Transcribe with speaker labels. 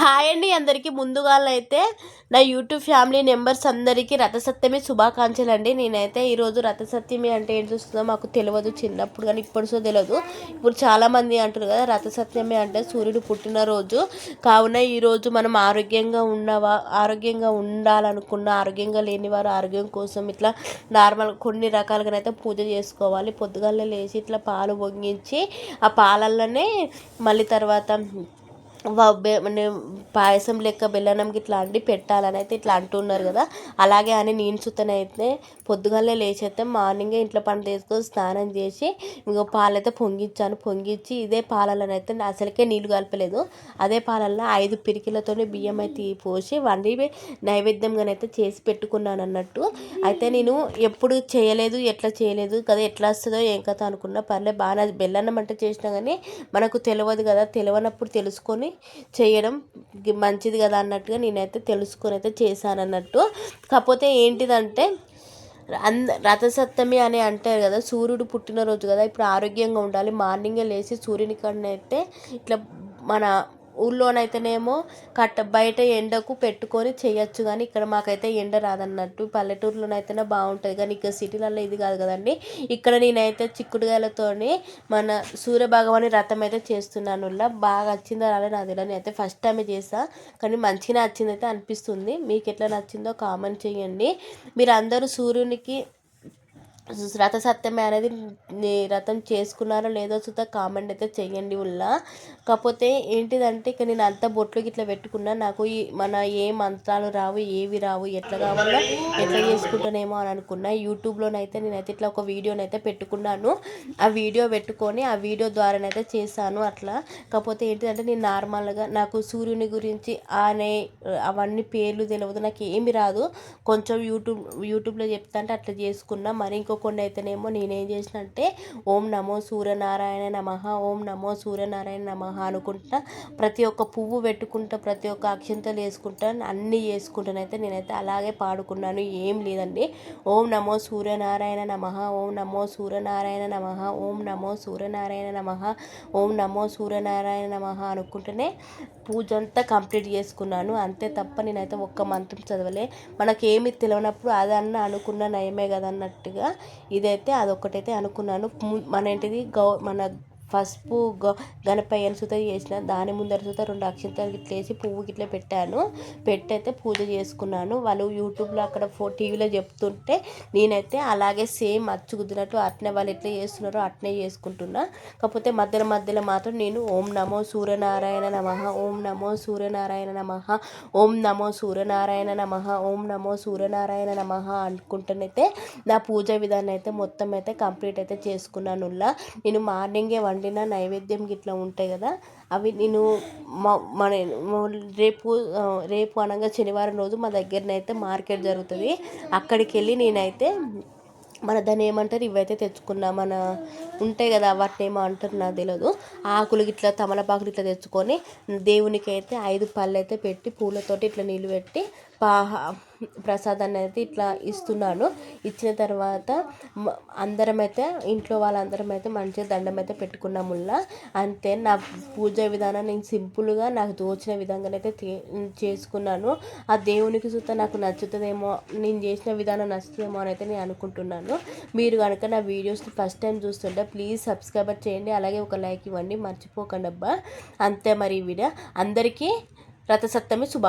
Speaker 1: Hi అండి అందరికీ. ముందుగా అయితే నా యూట్యూబ్ ఫ్యామిలీ మెంబర్స్ అందరికీ రథసప్తమి శుభాకాంక్షలు అండి. నేనైతే ఈరోజు రథసప్తమి అంటే ఏం చూస్తుందో మాకు తెలియదు చిన్నప్పుడు కానీ ఇప్పుడు తెలియదు ఇప్పుడు చాలామంది అంటారు కదా రథసప్తమి అంటే సూర్యుడు పుట్టినరోజు. కావున ఈరోజు మనం ఆరోగ్యంగా ఉన్నవా ఆరోగ్యంగా ఉండాలనుకున్న ఆరోగ్యంగా లేని వారు ఆరోగ్యం కోసం ఇట్లా నార్మల్ కొన్ని రకాలుగానైతే పూజ చేసుకోవాలి. పొద్దుగాలే లేచి ఇట్లా పాలు పొంగించి ఆ పాలల్లోనే మళ్ళీ తర్వాత పాయసం లెక్క బెల్లనం ఇట్లా అండి పెట్టాలని అయితే ఇట్లా అంటున్నారు కదా. అలాగే అని నేను సుతనైతే పొద్దుగాలే లేచైతే మార్నింగే ఇంట్లో పని తీసుకొని స్నానం చేసి ఇంకో పాలైతే పొంగించాను. పొంగించి ఇదే పాలలను అయితే అసలుకే నీళ్ళు కలపలేదు. అదే పాలల్లో ఐదు పిరికిలతో బియ్యం అయితే పోసి వండి నైవేద్యంగానైతే చేసి పెట్టుకున్నాను అన్నట్టు. అయితే నేను ఎప్పుడు చేయలేదు ఎట్లా చేయలేదు కదా ఎట్లా వస్తుందో ఏం కథ అనుకున్నా పర్లే బాగా బెల్లన్నం అంటే చేసినా కానీ మనకు తెలియదు కదా. తెలియనప్పుడు తెలుసుకొని చేయడం మంచిది కదా అన్నట్టుగా నేనైతే తెలుసుకొని అయితే చేశాను అన్నట్టు. కాకపోతే ఏంటిదంటే అంద రథసప్తమి అని అంటారు కదా సూర్యుడు పుట్టినరోజు కదా ఇప్పుడు ఆరోగ్యంగా ఉండాలి. మార్నింగే లేచి సూర్యుని కన్నా అయితే ఇట్లా మన ఊళ్ళోనైతేనేమో కట్ట బయట ఎండకు పెట్టుకొని చేయొచ్చు కానీ ఇక్కడ మాకైతే ఎండ రాదన్నట్టు పల్లెటూరులోనైతేనే బాగుంటుంది. కానీ ఇక్కడ సిటీలలో ఇది కాదు కదండి. ఇక్కడ నేనైతే చిక్కుడుగాయలతోని మన సూర్యభగవాని రథం అయితే చేస్తున్నాను బాగా వచ్చిందో రాలే నాకు తెలియదు అయితే ఫస్ట్ టైం చేసా కానీ మంచిగా నచ్చింది అయితే అనిపిస్తుంది. మీకు ఎట్లా నచ్చిందో కామెంట్ చేయండి. మీరు అందరూ సూర్యునికి రథ రథసప్తమి అనేది రథం చేసుకున్నారో లేదో సుత కామెంట్ అయితే చెయ్యండి ఉల్ల. కాకపోతే ఏంటిదంటే ఇక నేను అంత బొట్లు ఇట్లా పెట్టుకున్నా నాకు ఈ మన ఏ మంత్రాలు రావు ఏవి రావు ఎట్లా కావాలో ఎట్లా చేసుకుంటానేమో అని అనుకున్నా. యూట్యూబ్లోనైతే నేనైతే ఇట్లా ఒక వీడియోనైతే పెట్టుకున్నాను. ఆ వీడియో పెట్టుకొని ఆ వీడియో ద్వారానైతే చేశాను అట్లా. కాకపోతే ఏంటిదంటే నేను నార్మల్గా నాకు సూర్యుని గురించి అనే అవన్నీ పేర్లు తెలియదు నాకు ఏమి రాదు. కొంచెం యూట్యూబ్ యూట్యూబ్లో చెప్తా అంటే అట్లా చేసుకున్నా. మరి ఇంకో అనుకోకుండా అయితేనేమో నేనేం చేసిన అంటే ఓం నమో సూర్యనారాయణ నమ ఓం నమో సూర్యనారాయణ నమ అనుకుంటా ప్రతి ఒక్క పువ్వు పెట్టుకుంటా ప్రతి ఒక్క అక్షంతలు వేసుకుంటాను అన్నీ చేసుకుంటానైతే నేనైతే అలాగే పాడుకున్నాను. ఏం లేదండి. ఓం నమో సూర్యనారాయణ నమ ఓం నమో సూర్యనారాయణ నమ ఓం నమో సూర్యనారాయణ నమ ఓం నమో సూర్యనారాయణ నమ అనుకుంటూనే పూజ అంతా కంప్లీట్ చేసుకున్నాను. అంతే తప్ప నేనైతే ఒక్క మంత్రం చదవలే. మనకేమి తెలియనప్పుడు అదన్న అనుకున్న నయమే కదా అన్నట్టుగా ఇదైతే అదొక్కటైతే అనుకున్నాను. మన ఏంటిది గౌ మన పసుపు గణపయ్యను సుత చేసిన దాని ముందర సుత రెండు అక్షంతలు ఇట్లా వేసి పువ్వు ఇట్లా పెట్టాను. పెట్టయితే పూజ చేసుకున్నాను. వాళ్ళు యూట్యూబ్లో అక్కడ ఫో టీవీలో చెప్తుంటే నేనైతే అలాగే సేమ్ అచ్చు కుదిరినట్టు అట్నే వాళ్ళు ఎట్లా చేస్తున్నారో అట్నే చేసుకుంటున్నా. కాకపోతే మధ్యలో మధ్యలో మాత్రం నేను ఓం నమో సూర్యనారాయణ నమ ఓం నమో సూర్యనారాయణ నమ ఓం నమో సూర్యనారాయణ నమ ఓం నమో సూర్యనారాయణ నమ అనుకుంటానైతే నా పూజ విధానం అయితే మొత్తం అయితే కంప్లీట్ అయితే చేసుకున్నాను నేను మార్నింగే వంట వండిన నైవేద్యం గిట్లా ఉంటాయి కదా అవి నేను మన రేపు రేపు అనగా శనివారం రోజు మా దగ్గరనైతే మార్కెట్ జరుగుతుంది. అక్కడికి వెళ్ళి నేనైతే మన దాన్ని ఏమంటారు ఇవైతే తెచ్చుకున్నా మన ఉంటాయి కదా వాటిని ఏమో అంటారు నాకు తెలియదు ఆకులు ఇట్లా తమలపాకులు ఇట్లా తెచ్చుకొని దేవునికి అయితే ఐదు పళ్ళు అయితే పెట్టి పూలతోటి ఇట్లా నీళ్ళు పెట్టి పాహ ప్రసాదాన్ని అయితే ఇట్లా ఇస్తున్నాను. ఇచ్చిన తర్వాత అందరం అయితే ఇంట్లో వాళ్ళందరం అయితే మంచిగా దండం అయితే పెట్టుకున్నాముల్లా అంతే నా పూజ విధానం నేను సింపుల్గా నాకు తోచిన విధంగానైతే చేసుకున్నాను. ఆ దేవునికి చూస్తే నాకు నచ్చుతుందేమో నేను చేసిన విధానం నచ్చుతుందేమో అని అయితే నేను అనుకుంటున్నాను. మీరు కనుక నా వీడియోస్ ఫస్ట్ టైం చూస్తుంటే ప్లీజ్ సబ్స్క్రైబ్ చేయండి అలాగే ఒక లైక్ ఇవ్వండి మర్చిపోకండి అబ్బా అంతే మరి ఈ వీడియో. అందరికీ రథసప్తమి శుభ